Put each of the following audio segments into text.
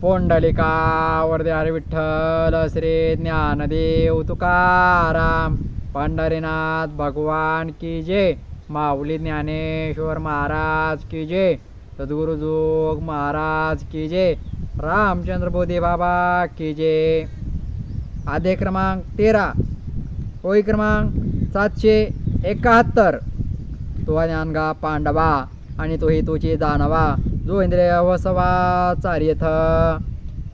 पोंडलिका वरदे विठ्ठल श्री ज्ञानदेव तुकाराम पंढरीनाथ भगवान की जय माऊली ज्ञानेश्वर महाराज की जय सद्गुरुजोग महाराज की जय रामचंद्र बोधे बाबा की जय. आधे क्रमांक तेरा होळी क्रमांक सातशे एकाहत्तर. तो ज्ञानगा पांडवा आणि तोही तुझी दानवा. जो इंद्रिय वसवा चार्यथ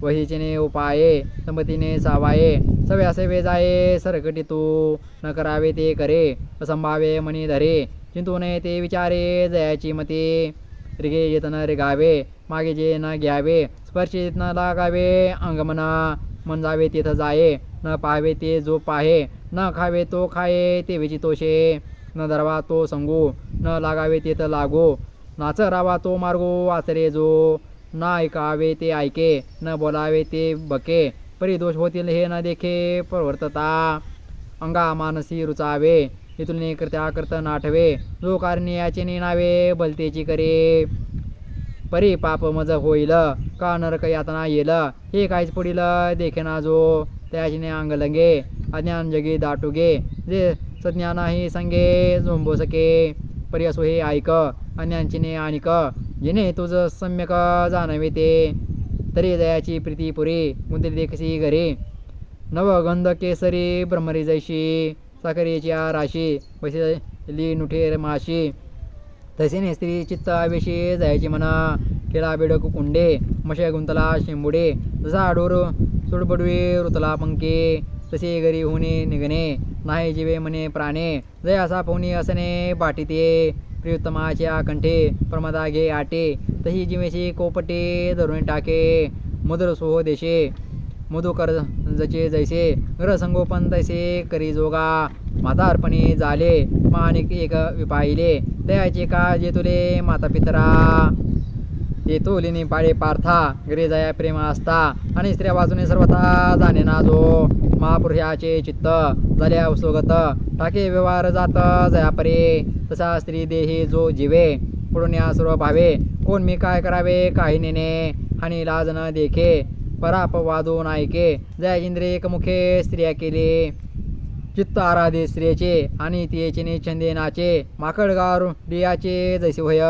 वहीचिने उपाये संमतीने सावाये सव्यासे वेजाये जाये सरकटी तू न करावे ते करे असंभावे मनी धरे चिंतू नये ते विचारे जयाची मते रिगे येत न रिगावे मागे जे न घ्यावे स्पर्शित न लागावे अंगमना मन जावे तिथं जाये न पाहावे ते जो पाहे न खावे तो खाये ते विचितोषे न धरवा तो संगू न लागावे तिथं लागो नाच रावा तो मार्गो आचरे जो ना ऐकावे ते ऐके न बोलावे ते बके परिदोष होतील हे न देखे प्रवर्तता. अंगा मानसी रुचावे इथून करत्या करत नाठवे जो कारणी याचे नेनावे बलतेची करे. परी पाप मज होईल का नरक यातना येईल हे काहीच पुढील देखेना जो. त्याचिने अंगलंगे अज्ञान जगी दाटुगे जे सज्ञानाही संगे झोंबो सके. परी असो हे ऐक अन्यांचिने आणिक जिने तुझ सम्यक जाणवे ते. तरी जयाची प्रीती पुरी गुंतली देखसी घरी. नवगंध केसरी ब्रह्मरी जैशी साखरेच्या राशी बसली नुठेर माशी तसेने स्त्री चित्त आवेशी जायची म्हणा केळा बेडक कुंडे मशा गुंतला शेंबुडे जसा डोर सुडबडवे रुतला पंके तसे घरी होणे निघणे नाही जीवे म्हणे प्राणे जय असा पोहणी असणे बाटीते प्रियोत्तमाच्या कंठे प्रमदा घे आटे तशी जीवेशी कोपटे धरून टाके मधुर सोह देशे मधुकर जचे जैसे ग्रहसंगोपन तैसे करी जोगा म्हातारपणी झाले माणिक एक विपाहिले दयाचे का जे तुले माता पितरा ते पाळे पार्था घरी जाया प्रेम असता आणि स्त्रिया बाजूने सर्वथा जाणे ना जो महापुरुषाचे चित्त झाल्या उसोगत टाके व्यवहार जात जया परे तसा स्त्री देही जो जीवे पुढून या सर्व भावे कोण मी काय करावे काही नेणे. आणि लाज न देखे पराप वादो नायके जया इंद्रिय एकमुखे स्त्रिया केले. चित्त आराधे स्त्रियेचे आणि तियेचे छंदे नाचे माकडगार डियाचे जैसे होय.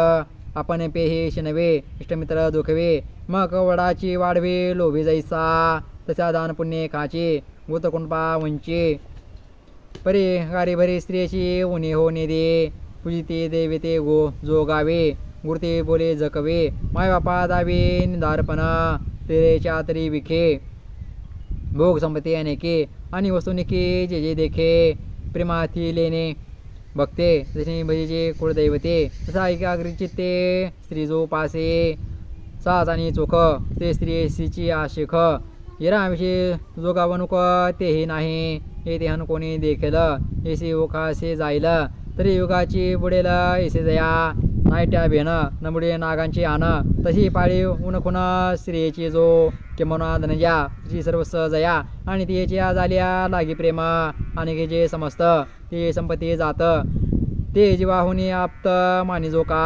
आपण पेहे शिणवे इष्टमित्र दुखवे मग वडाची वाढवे लोभी जैसा तशा दान पुण्य खाचे गोतकुंपा वंचे. परी गारी भरी स्त्रियेची उणे हो नेदे पूजिते देवते गो जोगावे गुरते बोले जकवे मायबापा दावे निदारपण तेरेच्या तरी विखे. भोग संपत्ती अनेके आणि वस्तुनिके जे जे देखे प्रेमाती लेणे बघते जसे भजीचे कुळदैवते तसा एकाग्री चित्ते स्त्री जो पासे सास आणि चोख ते स्त्री स्त्रीची आशिख हिराविषयी जोगावणूक तेही नाही हे देहन कोणी देखेल येसे ओखासे जाईल तरी युगाची बुडेल येसे जया नायट्या भेन नमुडे नागांची आन. तशी पाळी उनखुन स्त्रियेची जो किंवा धनजा तिची सर्व जया. आणि तिच्या झाल्या लागी प्रेम आणि जे समस्त ते संपत्ती जात. ते जीवाहुनी आप्त मानी जो का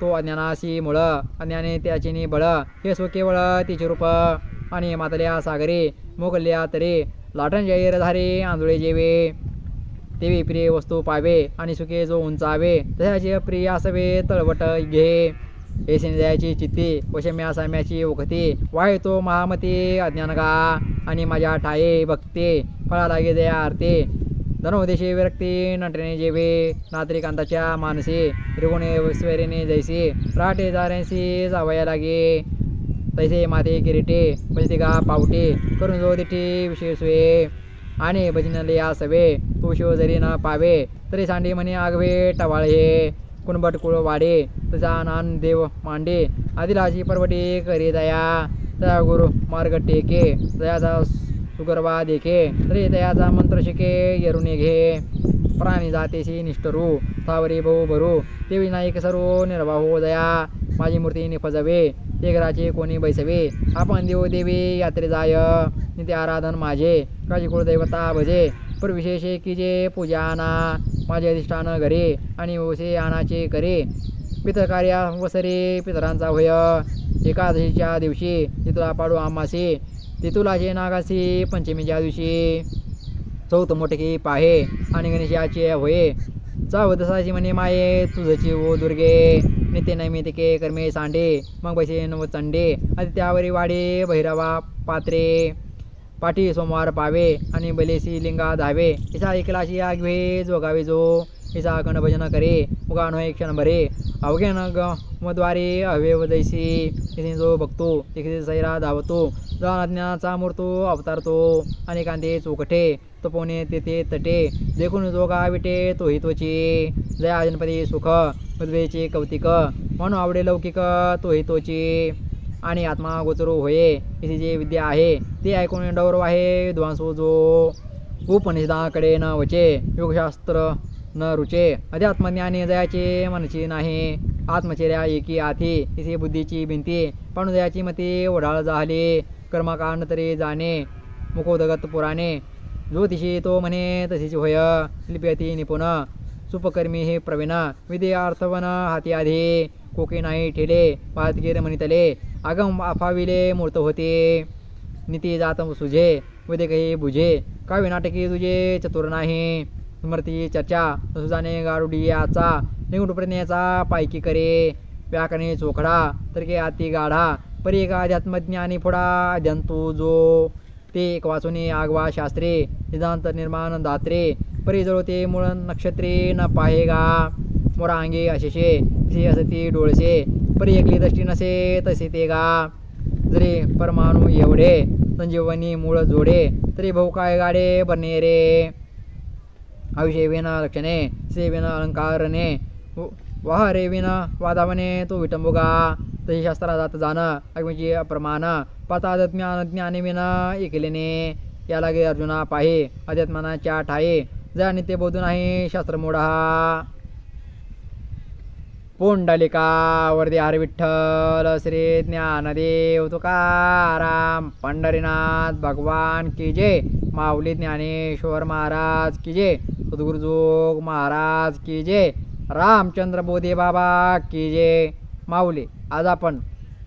तो अज्ञानाशी मुळ. अज्ञाने त्याची बळ. हे सो केवळ तिचे रूप आणि मातल्या सागरे मोगल्या तरे. लाटण जाहीर धारे आंधुळे जेवे. तेवी प्रिय वस्तू पावे आणि सुखे जो उंचावे तशाचे प्रिय असावे तळवट घे. हे द्यायची चित्ती वशम्या साम्याची उखती वाय तो महामती अज्ञानगा आणि माझ्या ठाये भक्ते फळा लागे दया आरते. धनोदेशी विरक्ती नटणे जेवे नात्रिकांताच्या मानसी त्रिगुणे स्वैरेने जैसी राटे जाऱ्यांशी जावया लागे. तैसे माते किरीटे बलतिका पावटे करून जो दिठी विशेष आणि भजनले या सवे तो जरी न पावे तरी सांडी म्हणे आगवे टवाळे कुणबट कुळ वाडे तसा नान देव मांडे आदिलाशी परवटे करी दया दया गुरु मार्ग टेके दयाचा सुगर्वा देखे तरी दयाचा मंत्र शिके येरुने घे प्राणी जातेशी निष्ठरू सावरी भाऊ भरू ते विनायक सर्व निर्वाहो हो दया माझी मूर्ती निफजवे ते घराचे कोणी बैसवे आपण देव देवी यात्रे जाय नित्य आराधन माझे काजी कुळदैवता भजे पर विशेष की जे पूजा आणा माझे अधिष्ठान घरे आणि ओसे आणाचे करे. पितरकार्या वसरे पितरांचा होय. एकादशीच्या दिवशी तितुला पाडू आमासे तितुलाचे नागासी पंचमीच्या दिवशी. चौथ मोठकी पाहे आणि गणेशाचे होय. चौदसाची म्हणे माये तुझची ओ दुर्गे. नित्य नैमितिके कर्मे सांडे मग बैसे नव चंडे आणि त्यावरी वाडे भैरवा पात्रे. पाठी सोमवार पावे आणि बलेसी लिंगा धावे. इसा ऐकलाशी आगवे जोगावे जो. इसा अखंड भजन करे उगा नो क्षण भरे. अवघे न ग मद्वारे हवे वदैसी इथे जो बघतो तिथे सैरा धावतो. जाण मूर्तो अवतारतो कांदे चोकटे तपोने तेथे तटे. देखून जोगा विटे तो हितोची जया गणपती सुख उद्वेचे कौतिक. म्हणून आवडे लौकिक तो हितोची आणि आत्मा गोचरो होये. इथे जे विद्या आहे ते ऐकून डौरव आहे ध्वांसो जो उपनिषदाकडे न वचे योगशास्त्र न रुचे. अध्यात्मज्ञानी जयाचे मनची नाही. आत्मचर्या एकी आथी इथे बुद्धीची भिंती पण जयाची मती ओढाळ झाली. कर्मकांड तरी जाणे. मुखोदगत पुराणे. ज्योतिषी तो म्हणे तशीच होय. लिप्यती निपुण. सुपकर्मी हे प्रवीण. विद्यार्थवन हाती आधी. कोके नाही ठेले. पाहतगीर म्हणितले आगम आफाविले मूर्त होते. नीती जात सुझे विदेकही बुझे. काव्य नाटकी तुझे चतुर नाही. स्मृती चर्चा सुजाने गारुडियाचा निगुण प्रज्ञेचा पायकी करे. व्याकरणे चोखडा तर के आती गाढा. परी एका अध्यात्मज्ञानी फोडा जंतू जो. ते एक वाचुने आगवा शास्त्रे सिद्धांत निर्माण दात्रे. परी जळते मूळ नक्षत्रे न पाहेगा. मोरांगे अशेषे से असती डोळसे. एकली दृष्टी नसे तसे ते गा. जरी परमाणू एवढे संजीवनी मूळ जोडे तरी भाऊ काय गाडे बने रे? आयुष्य विन लक्षणे से अलंकारणे. वाह रे विन वादावने तो विटंबुगा तशी शास्त्रा जात जाणं अग्नीची प्रमाण पाता ज्ञान ज्ञाने विन ऐकलेने या लागे अर्जुना पाहे अध्यात्मानाच्या ठाये. जया नित्य बोधू नाही हा मोडा पुंडलिका हर विठ्ठल श्री ज्ञानदेव तुकाराम पंढरीनाथ भगवान की जय माऊली ज्ञानेश्वर महाराज की जय सद्गुरुजोग महाराज की जय रामचंद्र बोधे बाबा की जय. माऊली आज आपण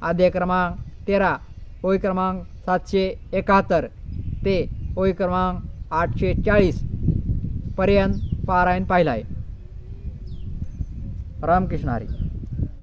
आद्य क्रमांक तेरा ओळी क्रमांक सातशे एकाहत्तर ते ओळी क्रमांक आठशे चाळीस पर्यंत पारायण पाहिला आहे. रामकृष्ण हरी.